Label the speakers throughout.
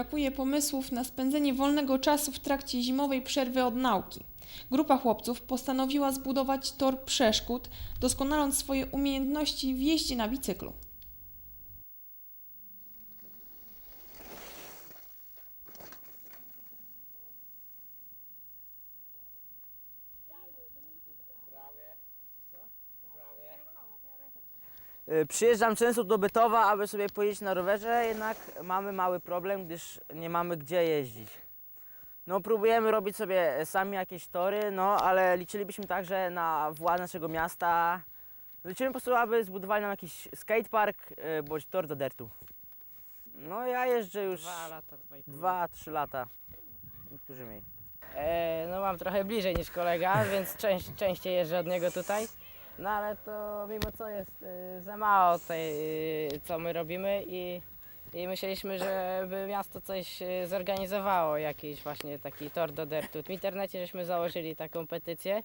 Speaker 1: brakuje pomysłów na spędzenie wolnego czasu w trakcie zimowej przerwy od nauki. Grupa chłopców postanowiła zbudować tor przeszkód, doskonaląc swoje umiejętności w jeździe na bicyklu.
Speaker 2: Przyjeżdżam często do Bytowa, aby sobie pojeździć na rowerze, jednak mamy mały problem, gdyż nie mamy gdzie jeździć. No próbujemy robić sobie sami jakieś tory, no ale liczylibyśmy także na władze naszego miasta. Liczymy po prostu, aby zbudowali nam jakiś skatepark y, bądź tor do dertu. No ja jeżdżę już
Speaker 3: Dwa lata, dwa i pół.
Speaker 2: 2-3 lata. Niektórzy mniej.
Speaker 3: E, no mam trochę bliżej niż kolega, więc część, częściej jeżdżę od niego tutaj. No ale to mimo co jest e, za mało tej, e, co my robimy i, i myśleliśmy, żeby miasto coś e, zorganizowało, jakiś właśnie taki tor do dertu. W internecie żeśmy założyli taką petycję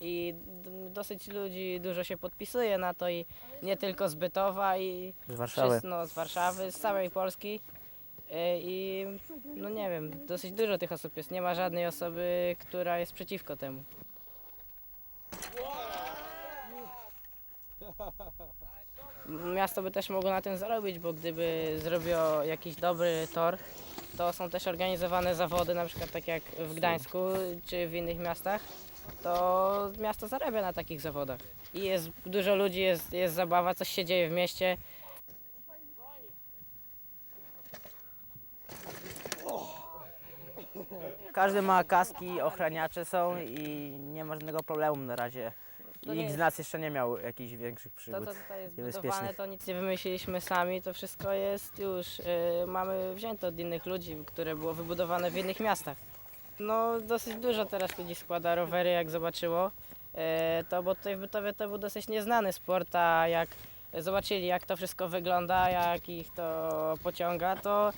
Speaker 3: i d- dosyć ludzi dużo się podpisuje na to i nie tylko z Bytowa i
Speaker 2: Z Warszawy.
Speaker 3: Wszyscy, no, z Warszawy, z całej Polski. I no nie wiem, dosyć dużo tych osób jest. Nie ma żadnej osoby, która jest przeciwko temu. Miasto by też mogło na tym zarobić, bo gdyby zrobiło jakiś dobry tor, to są też organizowane zawody, na przykład tak jak w Gdańsku czy w innych miastach, to miasto zarabia na takich zawodach. I jest dużo ludzi, jest, jest zabawa, coś się dzieje w mieście.
Speaker 2: Każdy ma kaski, ochraniacze są i nie ma żadnego problemu na razie.
Speaker 3: To
Speaker 2: Nikt z nas jeszcze nie miał jakichś większych
Speaker 3: To,
Speaker 2: przygód.
Speaker 3: co tutaj jest
Speaker 2: niebezpiecznych.
Speaker 3: zbudowane, to nic nie wymyśliliśmy sami, to wszystko jest już, y, mamy wzięte od innych ludzi, które było wybudowane w innych miastach. No dosyć dużo teraz ludzi składa rowery, jak zobaczyło, y, to bo tutaj w Bytowie to był dosyć nieznany sport, a jak zobaczyli jak to wszystko wygląda, jak ich to pociąga, to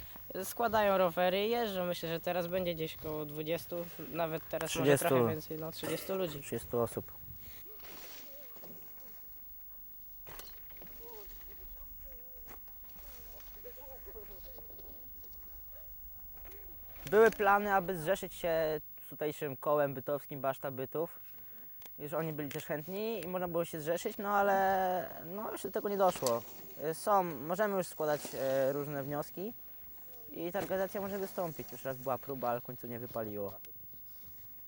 Speaker 3: składają rowery i jeżdżą. Myślę, że teraz będzie gdzieś około 20, nawet teraz
Speaker 2: 30.
Speaker 3: może trochę więcej, no 30 ludzi.
Speaker 2: 30 osób. Były plany, aby zrzeszyć się z tutejszym kołem bytowskim Baszta Bytów. Już oni byli też chętni i można było się zrzeszyć, no ale no, jeszcze do tego nie doszło. Y, Są, możemy już składać e, różne wnioski i ta organizacja może wystąpić. Już raz była próba, ale w końcu nie wypaliło.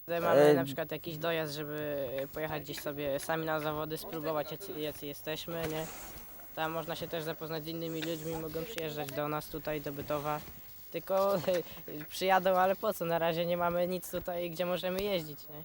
Speaker 3: Tutaj mamy
Speaker 2: E,
Speaker 3: na przykład jakiś dojazd, żeby pojechać gdzieś sobie sami na zawody, spróbować jacy, jacy jesteśmy, nie? Tam można się też zapoznać z innymi ludźmi, mogą przyjeżdżać do nas tutaj, do Bytowa. Tylko przyjadą, ale po co? Na razie nie mamy nic tutaj, gdzie możemy jeździć, nie?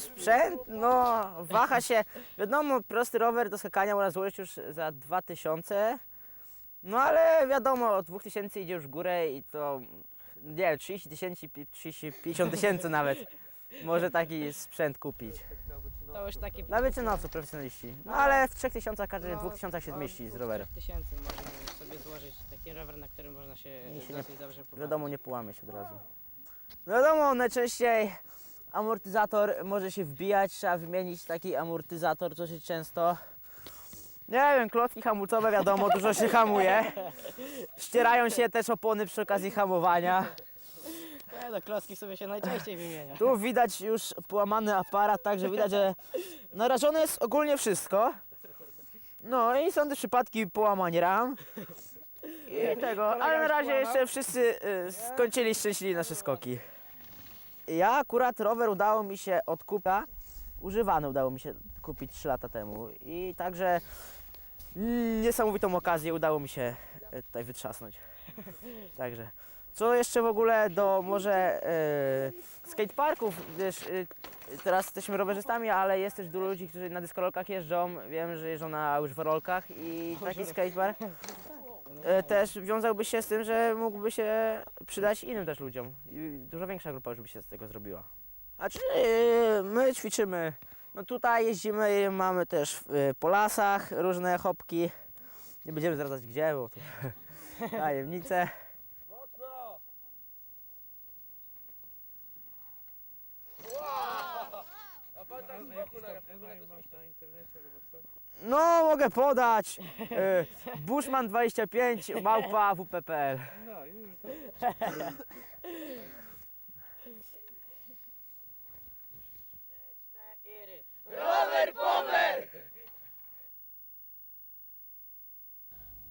Speaker 2: Sprzęt, no waha się, wiadomo, prosty rower do skakania można złożyć już za 2000, no ale wiadomo, od 2000 idzie już w górę i to, nie wiem, 30 tysięcy, 30, 50 tysięcy nawet może taki sprzęt kupić.
Speaker 3: To już taki...
Speaker 2: Dla wyczynowców, profesjonaliści. No ale w 3000 każdy w 2000 się zmieści z rowerem.
Speaker 3: tysięcy możemy sobie złożyć taki rower, na którym można się,
Speaker 2: się nie-
Speaker 3: dosyć dobrze pobawić.
Speaker 2: Wiadomo, nie połamie się od razu. Wiadomo, najczęściej amortyzator może się wbijać, trzeba wymienić taki amortyzator dosyć często. Nie wiem, klocki hamulcowe wiadomo, dużo się hamuje. Ścierają się też opony przy okazji hamowania.
Speaker 3: Nie, no klocki sobie się najczęściej wymienia.
Speaker 2: Tu widać już połamany aparat, także widać, że narażone jest ogólnie wszystko. No i są też przypadki połamań ram. I tego, ale na razie jeszcze wszyscy y, skończyli szczęśliwie nasze skoki. Ja akurat rower udało mi się od kupa, używany udało mi się kupić 3 lata temu. I także niesamowitą okazję udało mi się y, tutaj wytrzasnąć. Także. Co jeszcze w ogóle do może e, skateparków, e, teraz jesteśmy rowerzystami, ale jest też dużo ludzi, którzy na dyskorolkach jeżdżą, wiem, że jeżdżą na łyżworolkach i taki skatepark E, też wiązałby się z tym, że mógłby się przydać innym też ludziom. I dużo większa grupa już by się z tego zrobiła. A czy e, my ćwiczymy? No tutaj jeździmy, mamy też e, po lasach różne hopki. Nie będziemy zdradzać gdzie, bo to tajemnice. Mocno! Wow! A pan
Speaker 4: tak z boku na, na internecie albo coś?
Speaker 2: No, mogę podać. Y, Bushman 25, małpa WP.pl. No, już to.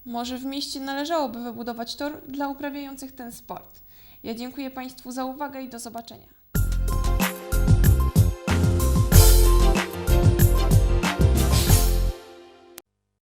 Speaker 1: Może w mieście należałoby wybudować tor dla uprawiających ten sport. Ja dziękuję Państwu za uwagę i do zobaczenia.